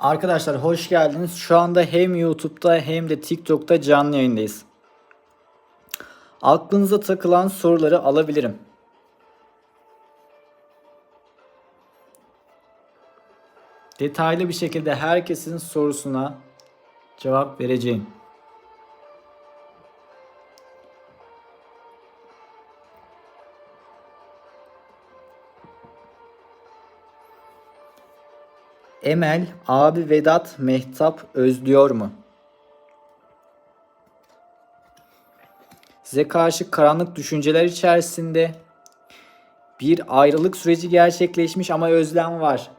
Arkadaşlar hoş geldiniz. Şu anda hem YouTube'da hem de TikTok'ta canlı yayındayız. Aklınıza takılan soruları alabilirim. Detaylı bir şekilde herkesin sorusuna cevap vereceğim. Emel, abi Vedat, Mehtap özlüyor mu? Size karşı karanlık düşünceler içerisinde bir ayrılık süreci gerçekleşmiş ama özlem var.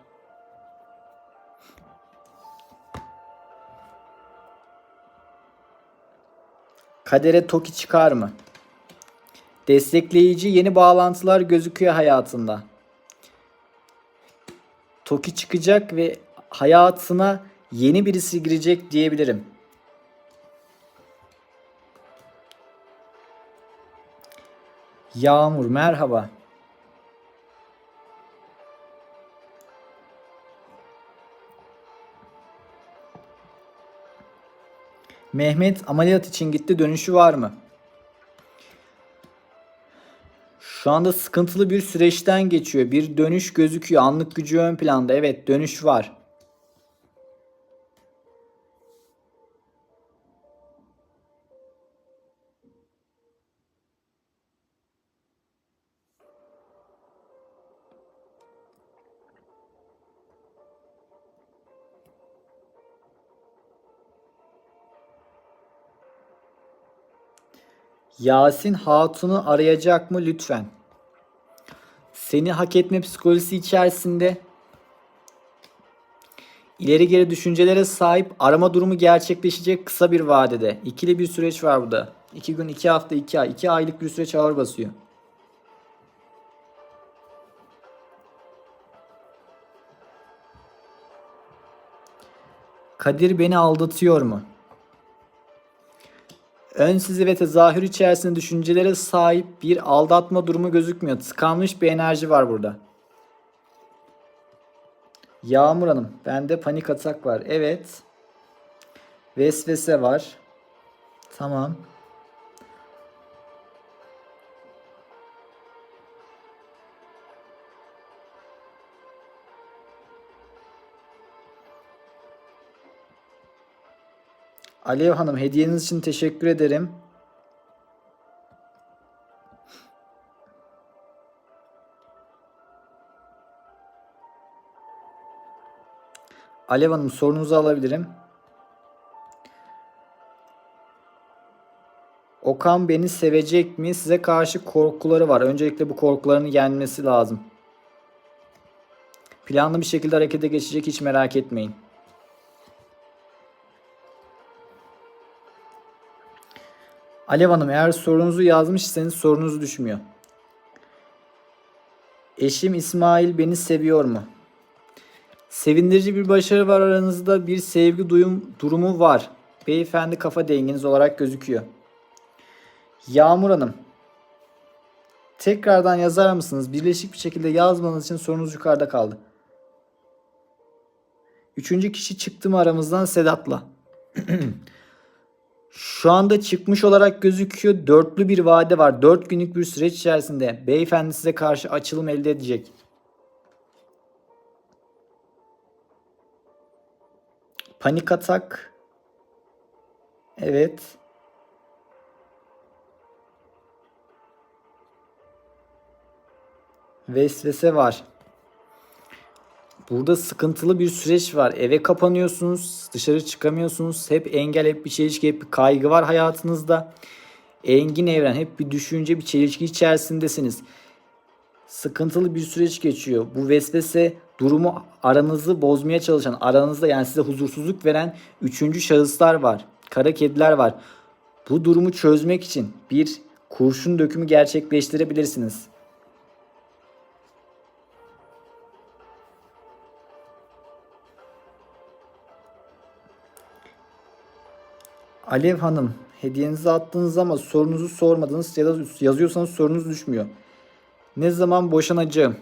Kadere toki çıkar mı? Destekleyici yeni bağlantılar gözüküyor hayatında. Toki çıkacak ve hayatına yeni birisi girecek diyebilirim. Yağmur merhaba. Mehmet ameliyat için gitti dönüşü var mı? Şu anda sıkıntılı bir süreçten geçiyor. Bir dönüş gözüküyor. Anlık gücü ön planda. Evet dönüş var. Yasin Hatun'u arayacak mı lütfen? Seni hak etme psikolojisi içerisinde ileri geri düşüncelere sahip arama durumu gerçekleşecek kısa bir vadede. İkili bir süreç var burada. 2 gün, 2 hafta, 2 ay. 2 aylık bir süreç ağır basıyor. Kadir beni aldatıyor mu? Ön ve tezahür içerisinde düşüncelere sahip bir aldatma durumu gözükmüyor. Tıkanmış bir enerji var burada. Yağmur Hanım, bende panik atak var. Evet. Vesvese var. Tamam. Alev Hanım hediyeniz için teşekkür ederim. Alev Hanım sorunuzu alabilirim. Okan beni sevecek mi? Size karşı korkuları var. Öncelikle bu korkularını yenmesi lazım. Planlı bir şekilde harekete geçecek hiç merak etmeyin. Alev Hanım eğer sorunuzu yazmışsanız sorunuz düşmüyor. Eşim İsmail beni seviyor mu? Sevindirici bir başarı var aranızda bir sevgi duyum durumu var. Beyefendi kafa denginiz olarak gözüküyor. Yağmur Hanım. Tekrardan yazar mısınız? Birleşik bir şekilde yazmanız için sorunuz yukarıda kaldı. Üçüncü kişi çıktı mı aramızdan Sedat'la? Şu anda çıkmış olarak gözüküyor. Dörtlü bir vade var. Dört günlük bir süreç içerisinde beyefendi size karşı açılım elde edecek. Panik atak. Evet. Vesvese var. Burada sıkıntılı bir süreç var. Eve kapanıyorsunuz, dışarı çıkamıyorsunuz. Hep engel, hep bir çelişki, hep bir kaygı var hayatınızda. Engin evren, hep bir düşünce, bir çelişki içerisindesiniz. Sıkıntılı bir süreç geçiyor. Bu vesvese durumu aranızı bozmaya çalışan, aranızda yani size huzursuzluk veren üçüncü şahıslar var. Kara kediler var. Bu durumu çözmek için bir kurşun dökümü gerçekleştirebilirsiniz. Alev Hanım, hediyenizi attınız ama sorunuzu sormadınız ya da yazıyorsanız sorunuz düşmüyor. Ne zaman boşanacağım?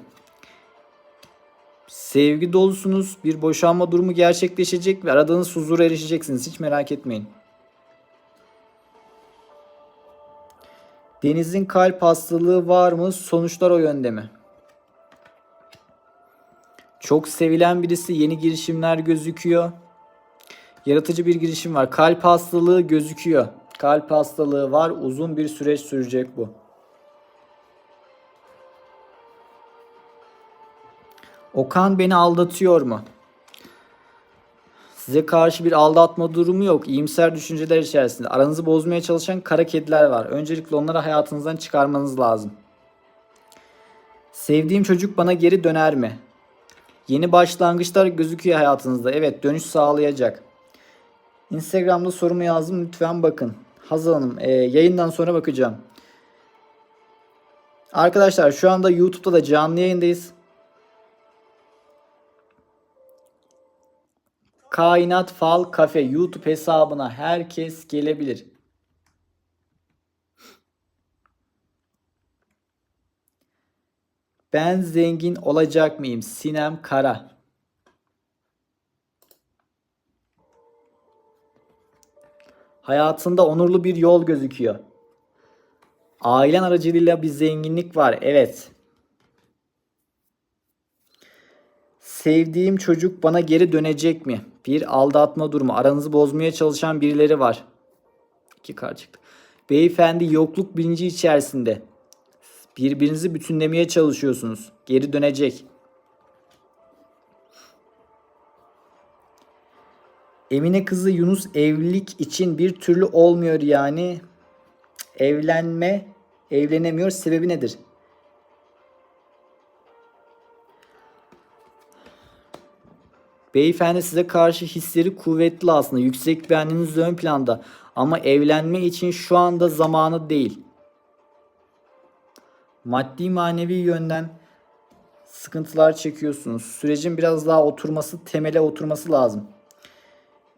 Sevgi dolusunuz. Bir boşanma durumu gerçekleşecek ve aradığınız huzura erişeceksiniz. Hiç merak etmeyin. Deniz'in kalp hastalığı var mı? Sonuçlar o yönde mi? Çok sevilen birisi yeni girişimler gözüküyor. Yaratıcı bir girişim var. Kalp hastalığı gözüküyor. Kalp hastalığı var. Uzun bir süreç sürecek bu. Okan beni aldatıyor mu? Size karşı bir aldatma durumu yok. İyimser düşünceler içerisinde. Aranızı bozmaya çalışan kara kediler var. Öncelikle onları hayatınızdan çıkarmanız lazım. Sevdiğim çocuk bana geri döner mi? Yeni başlangıçlar gözüküyor hayatınızda. Evet dönüş sağlayacak. Instagram'da sorumu yazdım. Lütfen bakın. Hazal Hanım e, yayından sonra bakacağım. Arkadaşlar şu anda YouTube'da da canlı yayındayız. Kainat Fal Kafe YouTube hesabına herkes gelebilir. Ben zengin olacak mıyım? Sinem Kara. Hayatında onurlu bir yol gözüküyor. Ailen aracılığıyla bir zenginlik var. Evet. Sevdiğim çocuk bana geri dönecek mi? Bir aldatma durumu. Aranızı bozmaya çalışan birileri var. İki kart çıktı. Beyefendi yokluk bilinci içerisinde. Birbirinizi bütünlemeye çalışıyorsunuz. Geri dönecek. Emine kızı Yunus evlilik için bir türlü olmuyor yani. Evlenme, evlenemiyor. Sebebi nedir? Beyefendi size karşı hisleri kuvvetli aslında. Yüksek beğeniniz ön planda. Ama evlenme için şu anda zamanı değil. Maddi manevi yönden sıkıntılar çekiyorsunuz. Sürecin biraz daha oturması, temele oturması lazım.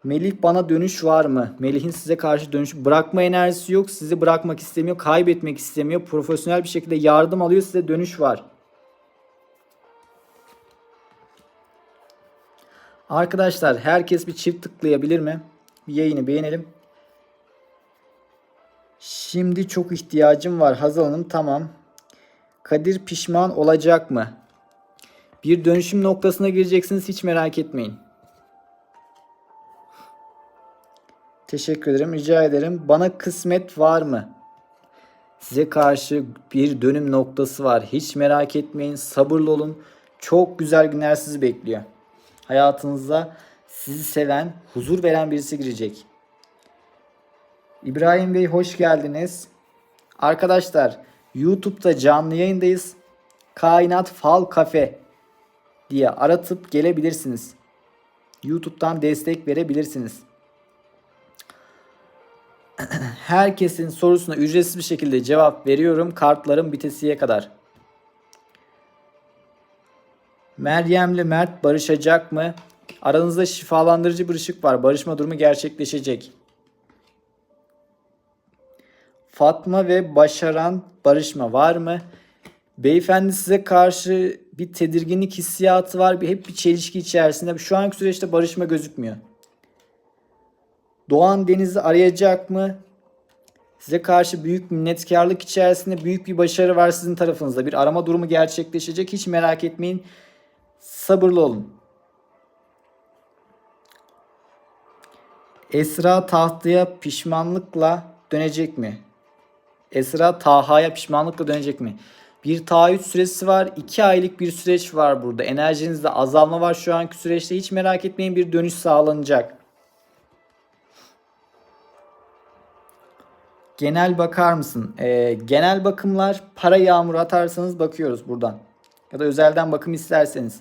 Melih bana dönüş var mı? Melih'in size karşı dönüş bırakma enerjisi yok. Sizi bırakmak istemiyor, kaybetmek istemiyor. Profesyonel bir şekilde yardım alıyor. Size dönüş var. Arkadaşlar herkes bir çift tıklayabilir mi? Bir yayını beğenelim. Şimdi çok ihtiyacım var. Hazal Hanım tamam. Kadir pişman olacak mı? Bir dönüşüm noktasına gireceksiniz hiç merak etmeyin. Teşekkür ederim. Rica ederim. Bana kısmet var mı? Size karşı bir dönüm noktası var. Hiç merak etmeyin. Sabırlı olun. Çok güzel günler sizi bekliyor. Hayatınıza sizi seven, huzur veren birisi girecek. İbrahim Bey hoş geldiniz. Arkadaşlar YouTube'da canlı yayındayız. Kainat Fal Kafe diye aratıp gelebilirsiniz. YouTube'dan destek verebilirsiniz. Herkesin sorusuna ücretsiz bir şekilde cevap veriyorum. Kartlarım bitesiye kadar. Meryem'le Mert barışacak mı? Aranızda şifalandırıcı bir ışık var. Barışma durumu gerçekleşecek. Fatma ve Başaran barışma var mı? Beyefendi size karşı bir tedirginlik hissiyatı var. Bir, hep bir çelişki içerisinde. Şu anki süreçte barışma gözükmüyor. Doğan Deniz'i arayacak mı? Size karşı büyük minnetkarlık içerisinde büyük bir başarı var sizin tarafınızda. Bir arama durumu gerçekleşecek. Hiç merak etmeyin. Sabırlı olun. Esra tahtaya pişmanlıkla dönecek mi? Esra Taha'ya pişmanlıkla dönecek mi? Bir taahhüt süresi var. 2 aylık bir süreç var burada. Enerjinizde azalma var şu anki süreçte. Hiç merak etmeyin bir dönüş sağlanacak. Genel bakar mısın? Ee, genel bakımlar para yağmuru atarsanız bakıyoruz buradan. Ya da özelden bakım isterseniz.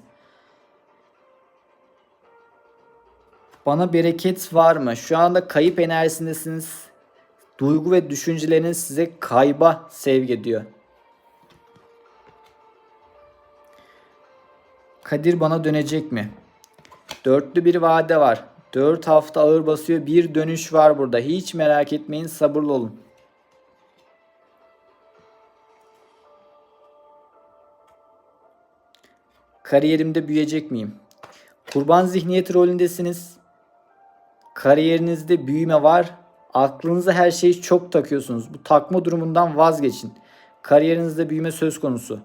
Bana bereket var mı? Şu anda kayıp enerjisindesiniz. Duygu ve düşünceleriniz size kayba sevk ediyor. Kadir bana dönecek mi? Dörtlü bir vade var. Dört hafta ağır basıyor. Bir dönüş var burada. Hiç merak etmeyin. Sabırlı olun. Kariyerimde büyüyecek miyim? Kurban zihniyeti rolündesiniz. Kariyerinizde büyüme var. Aklınıza her şeyi çok takıyorsunuz. Bu takma durumundan vazgeçin. Kariyerinizde büyüme söz konusu.